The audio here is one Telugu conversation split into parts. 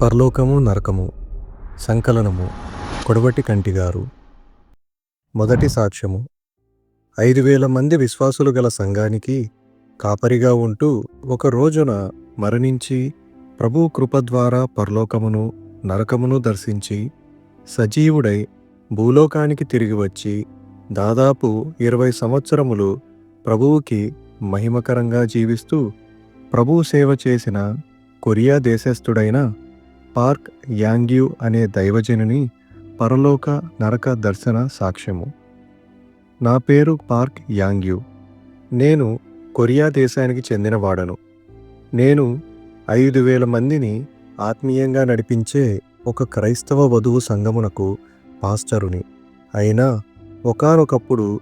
పరలోకము నరకము సంకలనము కొడవటి కంటిగారు. మొదటి సాక్ష్యము. ఐదు వేల మంది విశ్వాసులు గల సంఘానికి కాపరిగా ఉంటూ ఒక రోజున మరణించి ప్రభు కృప ద్వారా పరలోకమును నరకమును దర్శించి సజీవుడై భూలోకానికి తిరిగి వచ్చి దాదాపు ఇరవై సంవత్సరములు ప్రభువుకి మహిమకరంగా జీవిస్తూ ప్రభు సేవ చేసిన కొరియా దేశస్థుడైన పార్క్ యాంగ్యూ అనే దైవజనుని పరలోక నరక దర్శన సాక్ష్యము. నా పేరు పార్క్ యాంగ్యూ. నేను కొరియా దేశానికి చెందినవాడను. నేను ఐదు వేల మందిని ఆత్మీయంగా నడిపించే ఒక క్రైస్తవ వధువు సంఘమునకు పాస్టరుని. అయినా ఒకనొకప్పుడు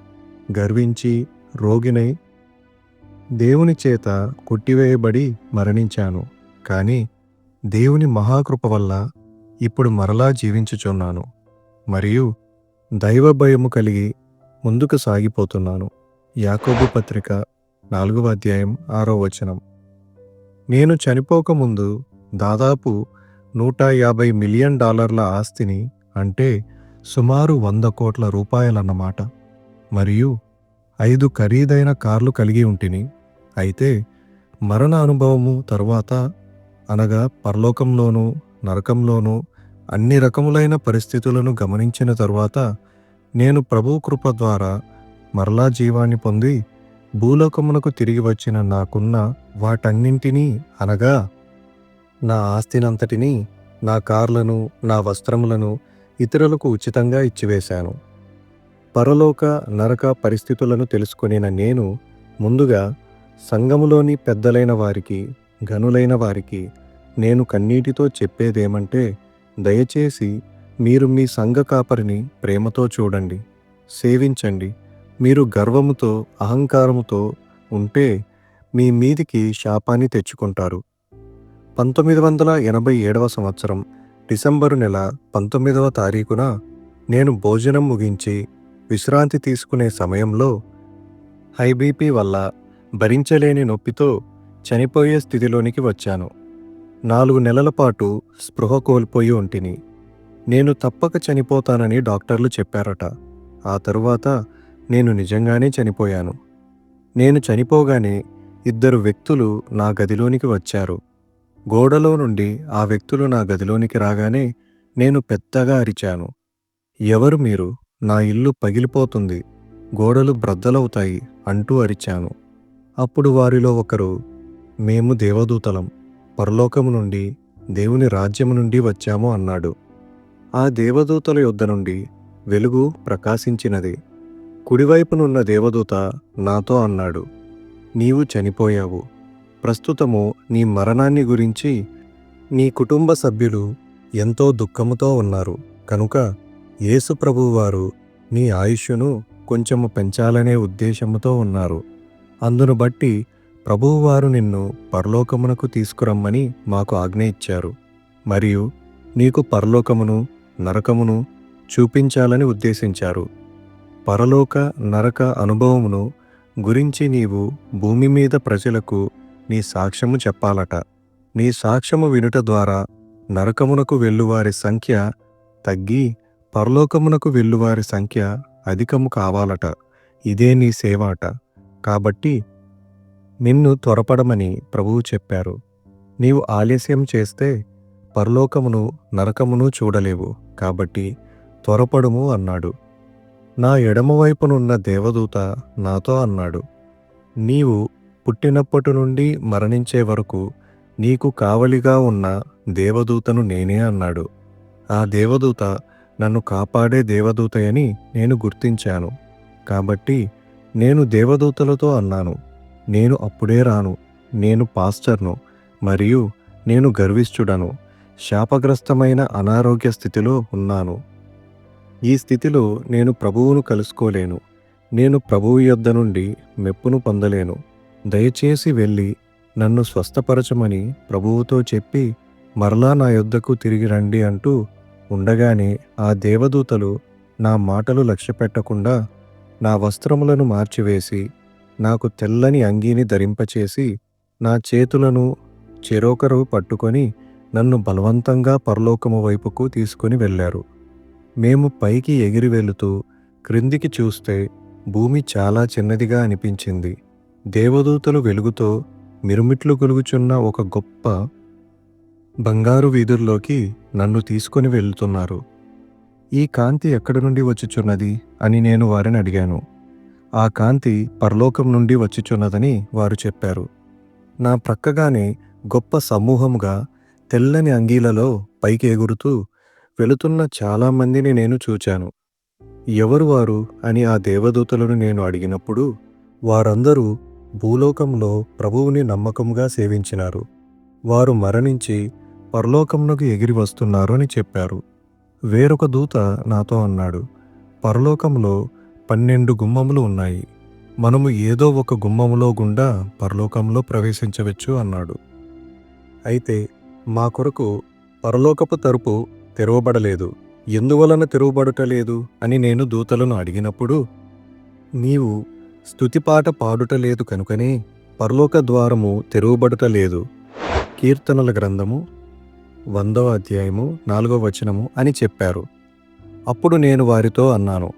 గర్వించి రోగినై దేవుని చేత కొట్టివేయబడి మరణించాను. కానీ దేవుని మహాకృప వల్ల ఇప్పుడు మరలా జీవించుచున్నాను మరియు దైవ భయము కలిగి ముందుకు సాగిపోతున్నాను. యాకోబు పత్రిక నాలుగవ అధ్యాయం ఆరో వచనం. నేను చనిపోకముందు దాదాపు నూట యాభై మిలియన్ డాలర్ల ఆస్తిని అంటే సుమారు వంద కోట్ల రూపాయలన్నమాట మరియు ఐదు ఖరీదైన కార్లు కలిగి ఉంటిని. అయితే మరణ అనుభవము తరువాత అనగా పరలోకంలోనూ నరకంలోనూ అన్ని రకములైన పరిస్థితులను గమనించిన తరువాత నేను ప్రభు కృప ద్వారా మరలా జీవాన్ని పొంది భూలోకమునకు తిరిగి వచ్చిన నాకున్న వాటన్నింటినీ అనగా నా ఆస్తినంతటినీ నా కార్లను నా వస్త్రములను ఇతరులకు ఉచితంగా ఇచ్చివేశాను. పరలోక నరక పరిస్థితులను తెలుసుకొనిన నేను ముందుగా సంఘములోని పెద్దలైన వారికి ఘనులైన వారికి నేను కన్నీటితో చెప్పేదేమంటే దయచేసి మీరు మీ సంఘ కాపరిని ప్రేమతో చూడండి సేవించండి. మీరు గర్వముతో అహంకారముతో ఉంటే మీ మీదికి శాపాన్ని తెచ్చుకుంటారు. పంతొమ్మిది వందల ఎనభై ఏడవ సంవత్సరం డిసెంబరు నెల పంతొమ్మిదవ తారీఖున నేను భోజనం ముగించి విశ్రాంతి తీసుకునే సమయంలో హైబీపీ వల్ల భరించలేని నొప్పితో చనిపోయే స్థితిలోనికి వచ్చాను. నాలుగు నెలల పాటు స్పృహ కోల్పోయి ఉంటిని. నేను తప్పక చనిపోతానని డాక్టర్లు చెప్పారట. ఆ తరువాత నేను నిజంగానే చనిపోయాను. నేను చనిపోగానే ఇద్దరు వ్యక్తులు నా గదిలోనికి వచ్చారు. గోడలో నుండి ఆ వ్యక్తులు నా గదిలోనికి రాగానే నేను పెద్దగా అరిచాను. ఎవరు మీరు? నా ఇల్లు పగిలిపోతుంది. గోడలు బ్రద్దలవుతాయి అంటూ అరిచాను. అప్పుడు వారిలో ఒకరు మేము దేవదూతలం పరలోకము నుండి దేవుని రాజ్యము నుండి వచ్చాము అన్నాడు. ఆ దేవదూతల యొద్ద నుండి వెలుగు ప్రకాశించినది. కుడివైపునున్న దేవదూత నాతో అన్నాడు నీవు చనిపోయావు. ప్రస్తుతము నీ మరణాన్ని గురించి నీ కుటుంబ సభ్యులు ఎంతో దుఃఖముతో ఉన్నారు. కనుక యేసుప్రభువారు నీ ఆయుష్ను కొంచెము పెంచాలనే ఉద్దేశముతో ఉన్నారు. అందును బట్టి ప్రభువువారు నిన్ను పరలోకమునకు తీసుకురమ్మని మాకు ఆజ్ఞ ఇచ్చారు. మరియు నీకు పరలోకమును నరకమును చూపించాలని ఉద్దేశించారు. పరలోక నరక అనుభవమును గురించి నీవు భూమి మీద ప్రజలకు నీ సాక్ష్యము చెప్పాలట. నీ సాక్ష్యము వినుట ద్వారా నరకమునకు వెళ్ళువారి సంఖ్య తగ్గి పరలోకమునకు వెళ్ళువారి సంఖ్య అధికము కావాలట. ఇదే నీ సేవాట కాబట్టి నిన్ను త్వరపడమని ప్రభువు చెప్పారు. నీవు ఆలస్యం చేస్తే పరలోకమును నరకమును చూడలేవు. కాబట్టి త్వరపడుము అన్నాడు. నా ఎడమవైపునున్న దేవదూత నాతో అన్నాడు. నీవు పుట్టినప్పటి నుండి మరణించే వరకు నీకు కావలిగా ఉన్న దేవదూతను నేనే అన్నాడు. ఆ దేవదూత నన్ను కాపాడే దేవదూతయని నేను గుర్తించాను. కాబట్టి నేను దేవదూతలతో అన్నాను. నేను అప్పుడే రాను నేను పాస్టర్ను మరియు నేను గర్విష్ఠుడను శాపగ్రస్తమైన అనారోగ్య స్థితిలో ఉన్నాను. ఈ స్థితిలో నేను ప్రభువును కలుసుకోలేను నేను ప్రభువు యొద్ద నుండి మెప్పును పొందలేను. దయచేసి వెళ్ళి నన్ను స్వస్థపరచమని ప్రభువుతో చెప్పి మరలా నా యొద్దకు తిరిగి రండి అంటూ ఉండగానే ఆ దేవదూతలు నా మాటలు లక్ష్యపెట్టకుండా నా వస్త్రములను మార్చివేసి నాకు తెల్లని అంగీని ధరింపచేసి నా చేతులను చెరోకరు పట్టుకొని నన్ను బలవంతంగా పరలోకము వైపుకు తీసుకుని వెళ్ళారు. మేము పైకి ఎగిరి వెళుతూ క్రిందికి చూస్తే భూమి చాలా చిన్నదిగా అనిపించింది. దేవదూతలు వెలుగుతో మిరుమిట్లు గొలుగుచున్న ఒక గొప్ప బంగారు వీధుల్లోకి నన్ను తీసుకొని వెళ్తున్నారు. ఈ కాంతి ఎక్కడి నుండి వచ్చుచున్నది అని నేను వారిని అడిగాను. ఆ కాంతి పరలోకం నుండి వచ్చిచున్నదని వారు చెప్పారు. నా ప్రక్కగానే గొప్ప సమూహముగా తెల్లని అంగీలలో పైకి ఎగురుతూ వెళుతున్న చాలామందిని నేను చూచాను. ఎవరు వారు అని ఆ దేవదూతలను నేను అడిగినప్పుడు వారందరూ భూలోకంలో ప్రభువుని నమ్మకంగా సేవించినారు. వారు మరణించి పరలోకమునకు ఎగిరి వస్తున్నారు అని చెప్పారు. వేరొక దూత నాతో అన్నాడు పరలోకంలో పన్నెండు గుమ్మములు ఉన్నాయి. మనము ఏదో ఒక గుమ్మములో గుండా పరలోకంలో ప్రవేశించవచ్చు అన్నాడు. అయితే మా కొరకు పరలోకపు తరపు తెరవబడలేదు. ఎందువలన తెరవబడుటలేదు అని నేను దూతలను అడిగినప్పుడు నీవు స్తుతిపాట పాడుటలేదు కనుకనే పరలోక ద్వారము తెరవబడుటలేదు కీర్తనల గ్రంథము వందవ అధ్యాయము నాలుగవ వచనము అని చెప్పారు. అప్పుడు నేను వారితో అన్నాను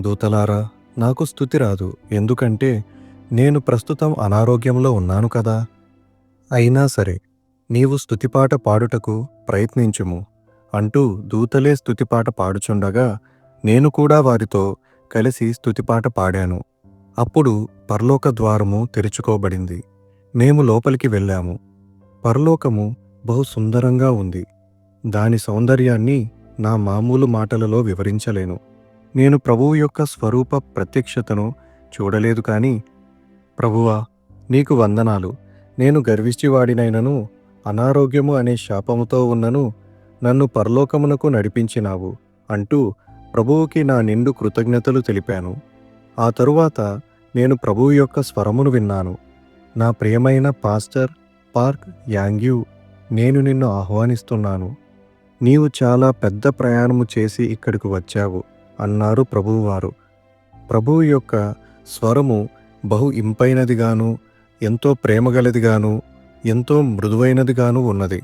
దూతలారా నాకు స్థుతి రాదు. ఎందుకంటే నేను ప్రస్తుతం అనారోగ్యంలో ఉన్నాను కదా. అయినా సరే నీవు స్థుతిపాట పాడుటకు ప్రయత్నించుము. అంటూ దూతలే స్థుతిపాట పాడుచుండగా నేను కూడా వారితో కలిసి స్థుతిపాట పాడాను. అప్పుడు పరలోక ద్వారము తెరుచుకోబడింది. మేము లోపలికి వెళ్ళాము. పరలోకము బహు సుందరంగా ఉంది. దాని సౌందర్యాన్ని నా మామూలు మాటలలో వివరించలేను. నేను ప్రభువు యొక్క స్వరూప ప్రత్యక్షతను చూడలేదు కానీ ప్రభువా నీకు వందనాలు. నేను గర్విష్టివాడినైనను అనారోగ్యము అనే శాపముతో ఉన్నను నన్ను పరలోకమునకు నడిపించినావు అంటూ ప్రభువుకి నా నిండు కృతజ్ఞతలు తెలిపాను. ఆ తరువాత నేను ప్రభువు యొక్క స్వరమును విన్నాను. నా ప్రియమైన పాస్టర్ పార్క్ యాంగ్యూ నేను నిన్ను ఆహ్వానిస్తున్నాను. నీవు చాలా పెద్ద ప్రయాణము చేసి ఇక్కడికి వచ్చావు. అన్నారు ప్రభువువారు. ప్రభువు యొక్క స్వరము బహు ఇంపైనదిగాను ఎంతో ప్రేమగలదిగాను ఎంతో మృదువైనదిగాను ఉన్నది.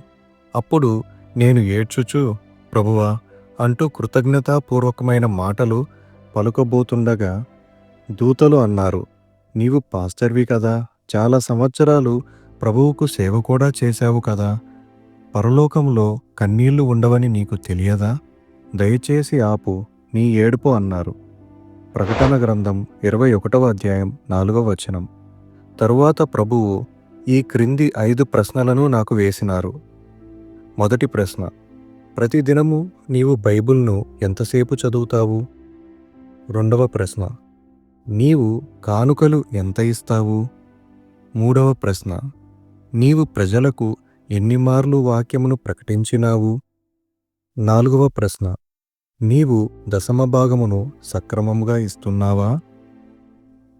అప్పుడు నేను ఏడ్చుచు ప్రభువా అంటూ కృతజ్ఞతాపూర్వకమైన మాటలు పలుకబోతుండగా దూతలు అన్నారు నీవు పాస్టర్వి కదా చాలా సంవత్సరాలు ప్రభువుకు సేవ కూడా చేశావు కదా పరలోకంలో కన్నీళ్ళు ఉండవని నీకు తెలియదా? దయచేసి ఆపు నీ ఏడుపు అన్నారు. ప్రకటన గ్రంథం ఇరవై ఒకటవ అధ్యాయం నాలుగవ వచనం. తరువాత ప్రభువు ఈ క్రింది ఐదు ప్రశ్నలను నాకు వేసినారు. మొదటి ప్రశ్న ప్రతిదినము నీవు బైబిల్ను ఎంతసేపు చదువుతావు? రెండవ ప్రశ్న నీవు కానుకలు ఎంత ఇస్తావు? మూడవ ప్రశ్న నీవు ప్రజలకు ఎన్నిమార్లు వాక్యమును ప్రకటించినావు? నాలుగవ ప్రశ్న నీవు దశమభాగమును సక్రమంగా ఇస్తున్నావా?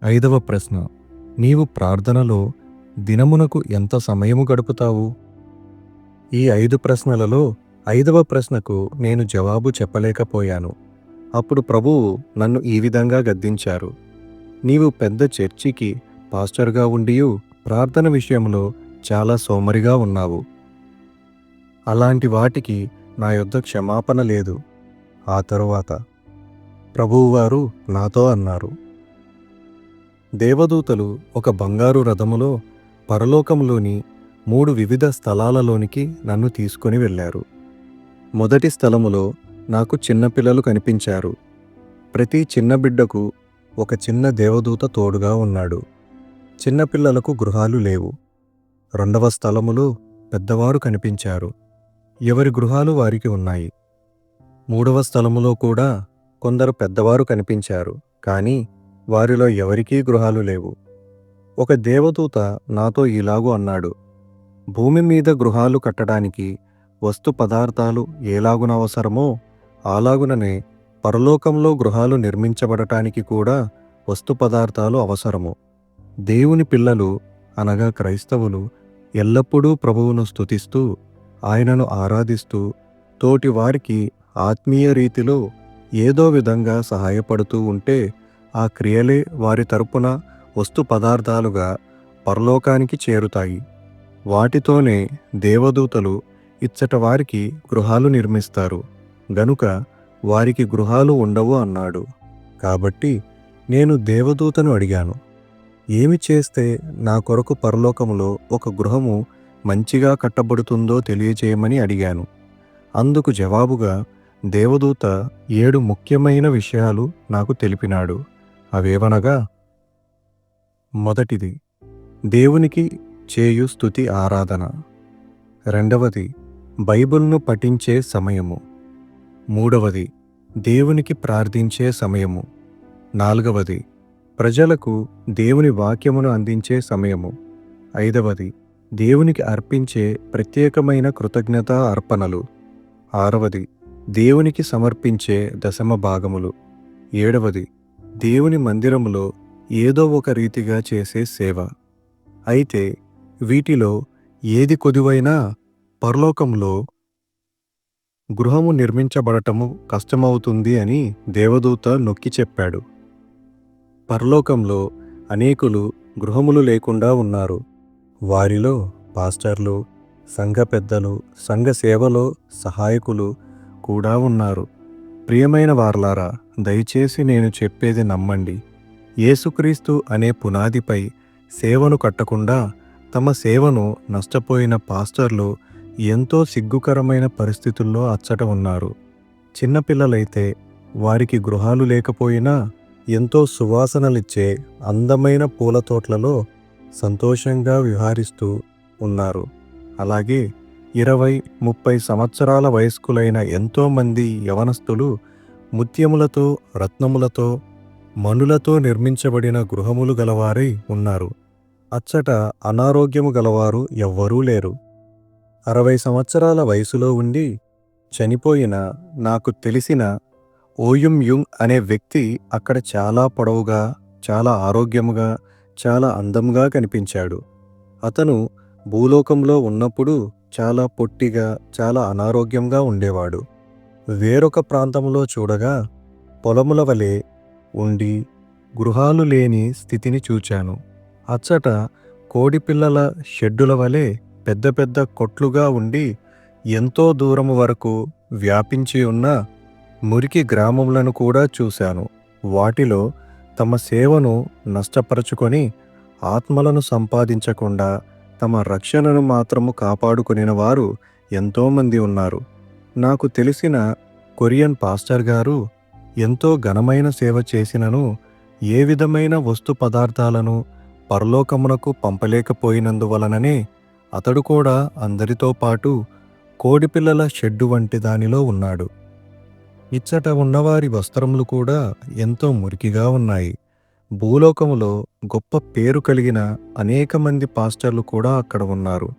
ఐదవ ప్రశ్న. నీవు ప్రార్థనలో దినమునకు ఎంత సమయము గడుపుతావు? ఈ ఐదు ప్రశ్నలలో ఐదవ ప్రశ్నకు నేను జవాబు చెప్పలేకపోయాను. అప్పుడు ప్రభువు నన్ను ఈ విధంగా గద్దించారు. నీవు పెద్ద చర్చికి పాస్టర్గా ఉండియు ప్రార్థన విషయంలో చాలా సోమరిగా ఉన్నావు. అలాంటి వాటికి నా యొద్ద క్షమాపణ లేదు. ఆ తరువాత ప్రభువువారు నాతో అన్నారు దేవదూతలు ఒక బంగారు రథములో పరలోకంలోని మూడు వివిధ స్థలాలలోనికి నన్ను తీసుకొని వెళ్ళారు. మొదటి స్థలములో నాకు చిన్నపిల్లలు కనిపించారు. ప్రతి చిన్న బిడ్డకు ఒక చిన్న దేవదూత తోడుగా ఉన్నాడు. చిన్నపిల్లలకు గృహాలు లేవు. రెండవ స్థలములో పెద్దవారు కనిపించారు. ఎవరి గృహాలు వారికి ఉన్నాయి? మూడవ స్థలములో కూడా కొందరు పెద్దవారు కనిపించారు కానీ వారిలో ఎవరికీ గృహాలు లేవు. ఒక దేవదూత నాతో ఇలాగూ అన్నాడు భూమి మీద గృహాలు కట్టడానికి వస్తు పదార్థాలు ఏలాగున అవసరమో అలాగుననే పరలోకంలో గృహాలు నిర్మించబడటానికి కూడా వస్తు పదార్థాలు అవసరము. దేవుని పిల్లలు అనగా క్రైస్తవులు ఎల్లప్పుడూ ప్రభువును స్తుతిస్తూ ఆయనను ఆరాధిస్తూ తోటి వారికి ఆత్మీయ రీతిలో ఏదో విధంగా సహాయపడుతూ ఉంటే ఆ క్రియలే వారి తరపున వస్తు పదార్థాలుగా పరలోకానికి చేరుతాయి. వాటితోనే దేవదూతలు ఇచ్చట వారికి గృహాలు నిర్మిస్తారు. గనుక వారికి గృహాలు ఉండవు అన్నాడు. కాబట్టి నేను దేవదూతను అడిగాను. ఏమి చేస్తే నా కొరకు పరలోకములో ఒక గృహము మంచిగా కట్టబడుతుందో తెలియచేయమని అడిగాను. అందుకు జవాబుగా దేవదూత ఏడు ముఖ్యమైన విషయాలు నాకు తెలిపినాడు. అవేవనగా మొదటిది దేవునికి చేయు స్థుతి ఆరాధన. రెండవది బైబిల్ను పఠించే సమయము. మూడవది దేవునికి ప్రార్థించే సమయము. నాలుగవది ప్రజలకు దేవుని వాక్యమును అందించే సమయము. ఐదవది దేవునికి అర్పించే ప్రత్యేకమైన కృతజ్ఞతా అర్పణలు. ఆరవది దేవునికి సమర్పించే దశమ భాగములు. ఏడవది దేవుని మందిరములో ఏదో ఒక రీతిగా చేసే సేవ. అయితే వీటిలో ఏది కొదువైనా పరలోకంలో గృహము నిర్మించబడటము కష్టమవుతుంది అని దేవదూత నొక్కి చెప్పాడు. పరలోకంలో అనేకులు గృహములు లేకుండా ఉన్నారు. వారిలో పాస్టర్లు సంఘ పెద్దలు సంఘ సేవలో సహాయకులు కూడా ఉన్నారు. ప్రియమైన వార్లారా దయచేసి నేను చెప్పేది నమ్మండి. యేసుక్రీస్తు అనే పునాదిపై సేవను కట్టకుండా తమ సేవను నష్టపోయిన పాస్టర్లు ఎంతో సిగ్గుకరమైన పరిస్థితుల్లో అచ్చట ఉన్నారు. చిన్నపిల్లలైతే వారికి గృహాలు లేకపోయినా ఎంతో సువాసనలిచ్చే అందమైన పూల తోటలలో సంతోషంగా విహారిస్తూ ఉన్నారు. అలాగే ఇరవై ముప్పై సంవత్సరాల వయస్కులైన ఎంతోమంది యవనస్తులు ముత్యములతో రత్నములతో మనులతో నిర్మించబడిన గృహములు గలవారై ఉన్నారు. అచ్చట అనారోగ్యము గలవారు ఎవ్వరూ లేరు. అరవై సంవత్సరాల వయసులో ఉండి చనిపోయిన నాకు తెలిసిన ఓయుం యుంగ్ అనే వ్యక్తి అక్కడ చాలా పొడవుగా చాలా ఆరోగ్యముగా చాలా అందంగా కనిపించాడు. అతను భూలోకంలో ఉన్నప్పుడు చాలా పొట్టిగా చాలా అనారోగ్యంగా ఉండేవాడు. వేరొక ప్రాంతంలో చూడగా పొలముల వలె ఉండి గృహాలు లేని స్థితిని చూచాను. అచ్చట కోడిపిల్లల షెడ్డుల వలె పెద్ద పెద్ద కొట్లుగా ఉండి ఎంతో దూరం వరకు వ్యాపించి ఉన్న మురికి గ్రామములను కూడా చూశాను. వాటిలో తమ సేవను నష్టపరచుకొని ఆత్మలను సంపాదించకుండా తమ రక్షణను మాత్రము కాపాడుకునిన వారు ఎంతోమంది ఉన్నారు. నాకు తెలిసిన కొరియన్ పాస్టర్ గారు ఎంతో ఘనమైన సేవ చేసినను ఏ విధమైన వస్తు పదార్థాలను పరలోకమునకు పంపలేకపోయినందువలననే అతడు కూడా అందరితో పాటు కోడిపిల్లల షెడ్డు వంటి దానిలో ఉన్నాడు. ఇచ్చట ఉన్నవారి వస్త్రములు కూడా ఎంతో మురికిగా ఉన్నాయి. భూలోకములో గొప్ప పేరు కలిగిన అనేక మంది పాస్టర్లు కూడా అక్కడ ఉన్నారు.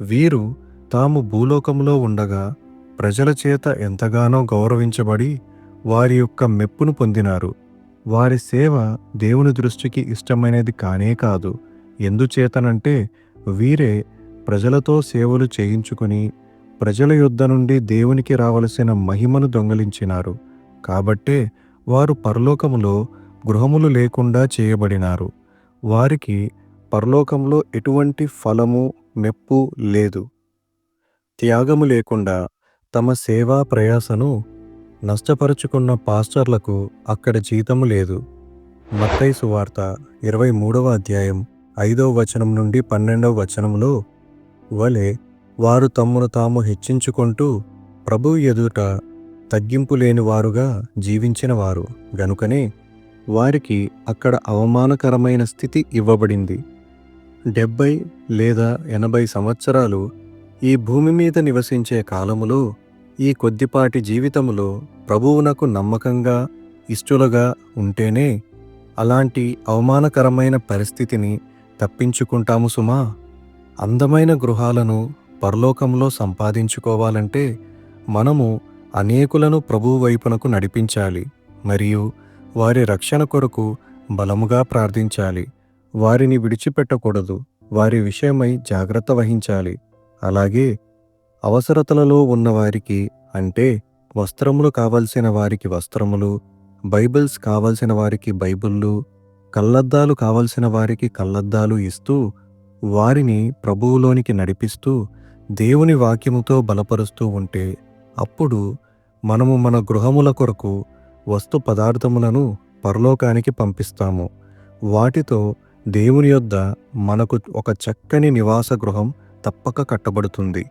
వీరు తాము భూలోకములో ఉండగా ప్రజల చేత ఎంతగానో గౌరవించబడి వారి యొక్క మెప్పును పొందినారు. వారి సేవ దేవుని దృష్టికి ఇష్టమైనది కానే కాదు. ఎందుచేతనంటే వీరే ప్రజలతో సేవలు చేయించుకుని ప్రజల యొద్ద నుండి దేవునికి రావలసిన మహిమను దొంగలించినారు. కాబట్టే వారు పరలోకములో గృహములు లేకుండా చేయబడినారు. వారికి పరలోకంలో ఎటువంటి ఫలము మెప్పు లేదు. త్యాగము లేకుండా తమ సేవా ప్రయాసను నష్టపరుచుకున్న పాస్టర్లకు అక్కడ జీతము లేదు. మత్తైసు వార్త ఇరవై మూడవ అధ్యాయం ఐదవ వచనం నుండి పన్నెండవ వచనంలో వలె వారు తమ్మును తాము హెచ్చించుకుంటూ ప్రభువు ఎదుట తగ్గింపు లేని వారుగా గనుకనే వారికి అక్కడ అవమానకరమైన స్థితి ఇవ్వబడింది. డెబ్బై లేదా ఎనభై సంవత్సరాలు ఈ భూమి మీద నివసించే కాలములో ఈ కొద్దిపాటి జీవితములో ప్రభువునకు నమ్మకంగా ఇష్టలుగా ఉంటేనే అలాంటి అవమానకరమైన పరిస్థితిని తప్పించుకుంటాము సుమా. అందమైన గృహాలను పరలోకంలో సంపాదించుకోవాలంటే మనము అనేకులను ప్రభువు వైపునకు నడిపించాలి. మరియు వారి రక్షణ కొరకు బలముగా ప్రార్థించాలి. వారిని విడిచిపెట్టకూడదు. వారి విషయమై జాగ్రత్త వహించాలి. అలాగే అవసరతలలో ఉన్నవారికి అంటే వస్త్రములు కావలసిన వారికి వస్త్రములు బైబిల్స్ కావలసిన వారికి బైబిళ్ళు కళ్ళద్దాలు కావలసిన వారికి కళ్ళద్దాలు ఇస్తూ వారిని ప్రభువులోనికి నడిపిస్తూ దేవుని వాక్యముతో బలపరుస్తూ ఉంటే అప్పుడు మనము మన గృహముల కొరకు వస్తు పదార్థములను పరలోకానికి పంపిస్తాము. వాటితో దేవుని యొద్ద మనకు ఒక చక్కని నివాస గృహం తప్పక కట్టబడుతుంది.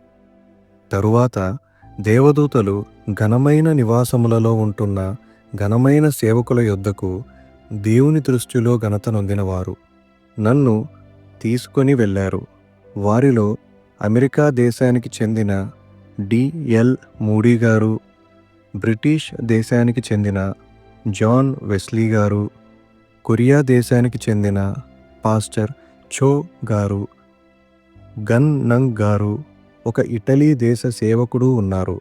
తరువాత దేవదూతలు ఘనమైన నివాసములలో ఉంటున్న ఘనమైన సేవకుల యొద్దకు దేవుని దృష్టిలో ఘనత నొందినవారు. నన్ను తీసుకొని వెళ్ళారు. వారిలో అమెరికా దేశానికి చెందిన డిఎల్ మూడీ గారు బ్రిటిష్ దేశానికి చెందిన జాన్ వెస్లీ గారు కొరియా దేశానికి చెందిన పాస్టర్ చో గారు గన్ నంగ్ గారు ఒక ఇటలీ దేశ సేవకుడు ఉన్నారు.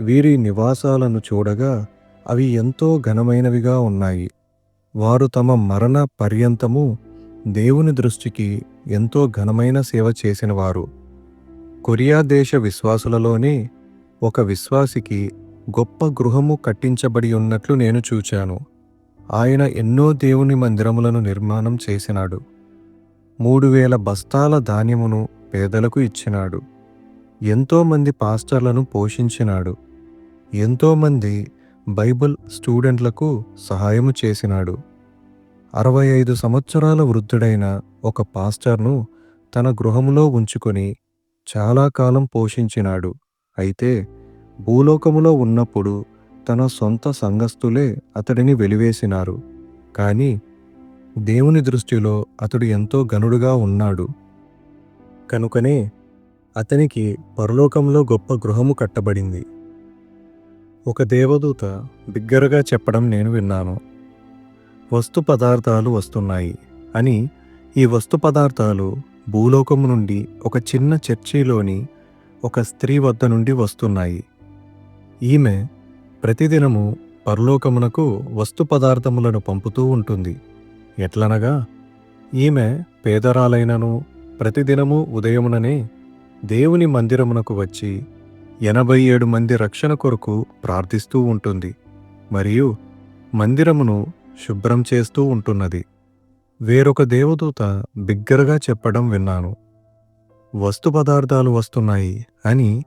వీరి నివాసాలను చూడగా అవి ఎంతో ఘనమైనవిగా ఉన్నాయి. వారు తమ మరణ పర్యంతము దేవుని దృష్టికి ఎంతో ఘనమైన సేవ చేసినవారు. కొరియా దేశ విశ్వాసులలోనే ఒక విశ్వాసికి గొప్ప గృహము కట్టించబడి ఉన్నట్లు నేను చూచాను. ఆయన ఎన్నో దేవుని మందిరములను నిర్మాణం చేసినాడు. మూడు వేల బస్తాల ధాన్యమును పేదలకు ఇచ్చినాడు. ఎంతోమంది పాస్టర్లను పోషించినాడు. ఎంతోమంది బైబిల్ స్టూడెంట్లకు సహాయము చేసినాడు. అరవై ఐదు సంవత్సరాల వృద్ధుడైన ఒక పాస్టర్ను తన గృహములో ఉంచుకొని చాలా కాలం పోషించినాడు. అయితే భూలోకములో ఉన్నప్పుడు తన సొంత సంఘస్థులే అతడిని వెలివేసినారు. కానీ దేవుని దృష్టిలో అతడు ఎంతో గనుడుగా ఉన్నాడు. కనుకనే అతనికి పరలోకంలో గొప్ప గృహము కట్టబడింది. ఒక దేవదూత బిగ్గరగా చెప్పడం నేను విన్నాను. వస్తు పదార్థాలు వస్తున్నాయి అని ఈ వస్తు పదార్థాలు భూలోకము నుండి ఒక చిన్న చర్చిలోని ఒక స్త్రీ వద్ద నుండి వస్తున్నాయి. ఈమె ప్రతిదినము పరలోకమునకు వస్తు పదార్థములను పంపుతూ ఉంటుంది. ఎట్లనగా ఈమె పేదరాలైనను ప్రతిదినము ఉదయముననే దేవుని మందిరమునకు వచ్చి ఎనభై ఏడు మంది రక్షణ కొరకు ప్రార్థిస్తూ ఉంటుంది. మరియు మందిరమును శుభ్రం చేస్తూ ఉంటున్నది. వేరొక దేవదూత బిగ్గరగా చెప్పడం విన్నాను. వస్తు పదార్థాలు వస్తున్నాయి అని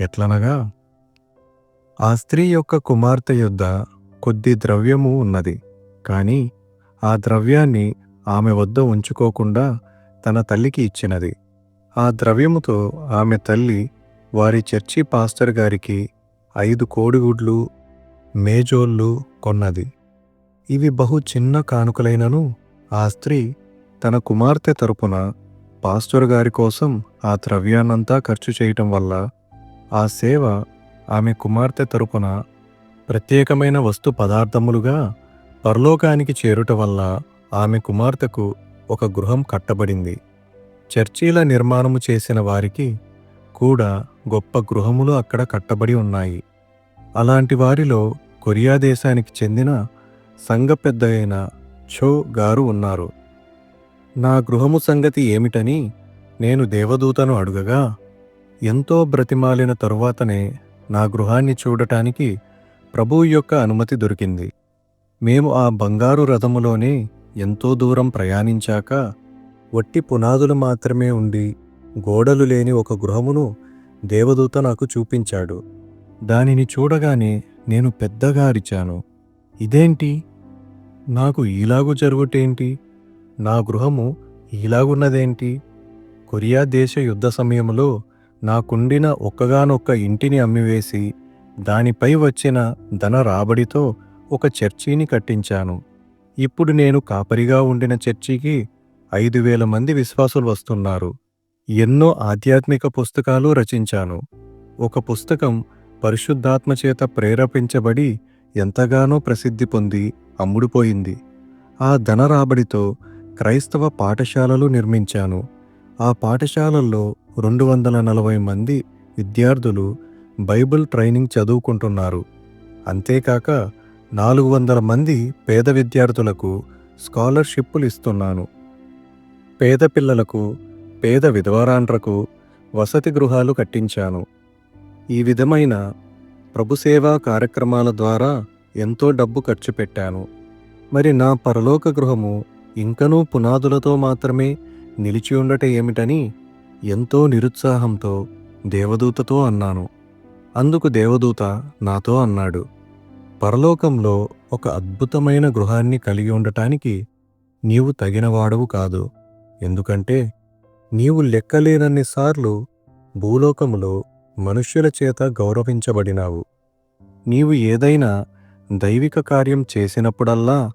ఎట్లనగా ఆ స్త్రీ యొక్క కుమార్తె యొద్ద కొద్ది ద్రవ్యము ఉన్నది. కానీ ఆ ద్రవ్యాన్ని ఆమె వద్ద ఉంచుకోకుండా తన తల్లికి ఇచ్చినది. ఆ ద్రవ్యముతో ఆమె తల్లి వారి చర్చి పాస్టర్ గారికి ఐదు కోడిగుడ్లు మేజోళ్ళు కొన్నది. ఇవి బహు చిన్న కానుకలైనను ఆ స్త్రీ తన కుమార్తె తరపున పాస్టర్ గారి కోసం ఆ ద్రవ్యాన్నంతా ఖర్చు చేయటం వల్ల ఆ సేవ ఆమె కుమార్తె తరపున ప్రత్యేకమైన వస్తు పదార్థములుగా పరలోకానికి చేరుట వల్ల ఆమె కుమార్తెకు ఒక గృహం కట్టబడింది. చర్చీల నిర్మాణము చేసిన వారికి కూడా గొప్ప గృహములు అక్కడ కట్టబడి ఉన్నాయి. అలాంటి వారిలో కొరియా దేశానికి చెందిన సంఘ పెద్ద అయిన ఛో గారు ఉన్నారు. నా గృహము సంగతి ఏమిటని నేను దేవదూతను అడుగగా ఎంతో బ్రతిమాలిన తరువాతనే నా గృహాన్ని చూడటానికి ప్రభువు యొక్క అనుమతి దొరికింది. మేము ఆ బంగారు రథములోనే ఎంతో దూరం ప్రయాణించాక వట్టి పునాదులు మాత్రమే ఉండి గోడలు లేని ఒక గృహమును దేవదూత నాకు చూపించాడు. దానిని చూడగానే నేను పెద్దగా అరిచాను. ఇదేంటి? నాకు ఈలాగు జరుగుటేంటి? నా గృహము ఈలాగున్నదేంటి? కొరియా దేశ యుద్ధ సమయంలో నాకుండిన ఒక్కగానొక్క ఇంటిని అమ్మివేసి దానిపై వచ్చిన ధన రాబడితో ఒక చర్చీని కట్టించాను. ఇప్పుడు నేను కాపరిగా ఉండిన చర్చికి ఐదు వేల మంది విశ్వాసులు వస్తున్నారు. ఎన్నో ఆధ్యాత్మిక పుస్తకాలు రచించాను. ఒక పుస్తకం పరిశుద్ధాత్మ చేత ప్రేరేపించబడి ఎంతగానో ప్రసిద్ధి పొంది అమ్ముడుపోయింది. ఆ ధన రాబడితో క్రైస్తవ పాఠశాలలు నిర్మించాను. ఆ పాఠశాలల్లో రెండు వందల నలభై మంది విద్యార్థులు బైబిల్ ట్రైనింగ్ చదువుకుంటున్నారు. అంతేకాక నాలుగు వందల మంది పేద విద్యార్థులకు స్కాలర్షిప్పులు ఇస్తున్నాను. పేద పిల్లలకు పేద విధవరాండ్రకు వసతి గృహాలు కట్టించాను. ఈ విధమైన ప్రభుసేవా కార్యక్రమాల ద్వారా ఎంతో డబ్బు ఖర్చు పెట్టాను. మరి నా పరలోక గృహము ఇంకనూ పునాదులతో మాత్రమే నిలిచి ఉండట ఏమిటని ఎంతో నిరుత్సాహంతో దేవదూతతో అన్నాను. అందుకు దేవదూత నాతో అన్నాడు పరలోకంలో ఒక అద్భుతమైన గృహాన్ని కలిగి ఉండటానికి నీవు తగినవాడవు కాదు. ఎందుకంటే నీవు లెక్కలేనన్నిసార్లు భూలోకములో మనుష్యుల చేత గౌరవించబడినావు. నీవు ఏదైనా దైవిక కార్యం చేసినప్పుడల్లా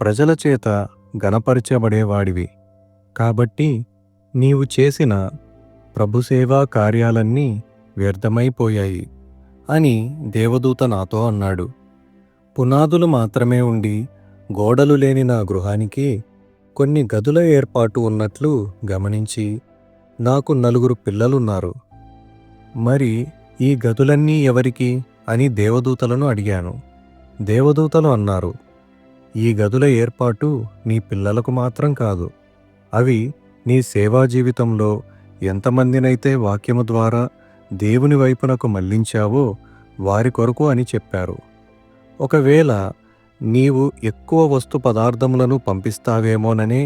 ప్రజల చేత గణపరచబడేవాడివి కాబట్టి నీవు చేసిన ప్రభుసేవా కార్యాలన్నీ వ్యర్థమైపోయాయి అని దేవదూత నాతో అన్నాడు. పునాదులు మాత్రమే ఉండి గోడలు లేని నా గృహానికి కొన్ని గదుల ఏర్పాటు ఉన్నట్లు గమనించి నాకు నలుగురు పిల్లలున్నారు. మరి ఈ గదులన్నీ ఎవరికి? అని దేవదూతలను అడిగాను. దేవదూతలు అన్నారు ఈ గదుల ఏర్పాటు నీ పిల్లలకు మాత్రం కాదు. అవి నీ సేవా జీవితంలో ఎంతమందినైతే వాక్యము ద్వారా దేవుని వైపునకు మళ్ళించావో వారి కొరకు అని చెప్పారు. ఒకవేళ నీవు ఎక్కువ వస్తు పదార్థములను పంపిస్తావేమోననే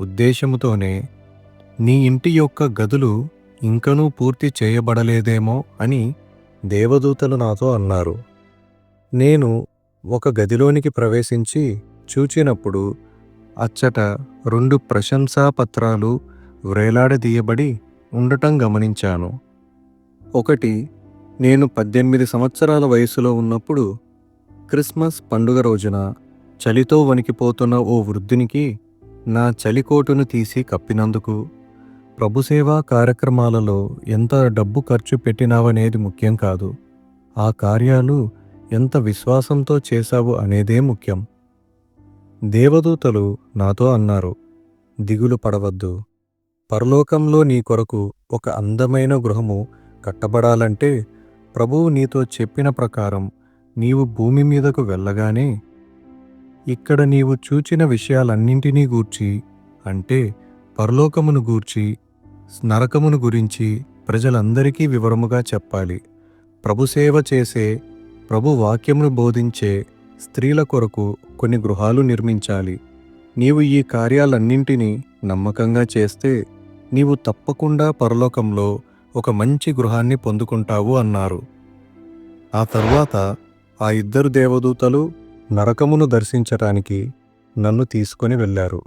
ఉద్దేశముతోనే నీ ఇంటి యొక్క గదులు ఇంకనూ పూర్తి చేయబడలేదేమో అని దేవదూతలు నాతో అన్నారు. నేను ఒక గదిలోనికి ప్రవేశించి చూచినప్పుడు అచ్చట రెండు ప్రశంసా పత్రాలు వ్రేలాడదీయబడి ఉండటం గమనించాను. ఒకటి నేను పద్దెనిమిది సంవత్సరాల వయసులో ఉన్నప్పుడు క్రిస్మస్ పండుగ రోజున చలితో వణికిపోతున్న ఓ వృద్ధునికి నా చలికోటును తీసి కప్పినందుకు ప్రభుసేవా కార్యక్రమాలలో ఎంత డబ్బు ఖర్చు పెట్టినావనేది ముఖ్యం కాదు. ఆ కార్యాలు ఎంత విశ్వాసంతో చేశావు అనేదే ముఖ్యం. దేవదూతలు నాతో అన్నారు దిగులు పడవద్దు. పరలోకంలో నీ కొరకు ఒక అందమైన గృహము కట్టబడాలంటే ప్రభువు నీతో చెప్పిన ప్రకారం నీవు భూమి మీదకు వెళ్ళగానే ఇక్కడ నీవు చూచిన విషయాలన్నింటినీ గూర్చి అంటే పరలోకమును గూర్చి నరకమును గురించి ప్రజలందరికీ వివరముగా చెప్పాలి. ప్రభుసేవ చేసే ప్రభు వాక్యమును బోధించే స్త్రీల కొరకు కొన్ని గృహాలు నిర్మించాలి. నీవు ఈ కార్యాలన్నింటినీ నమ్మకంగా చేస్తే నీవు తప్పకుండా పరలోకంలో ఒక మంచి గృహాన్ని పొందుకుంటావు అన్నారు. ఆ తరువాత ఆ ఇద్దరు దేవదూతలు నరకమును దర్శించటానికి నన్ను తీసుకొని వెళ్ళారు.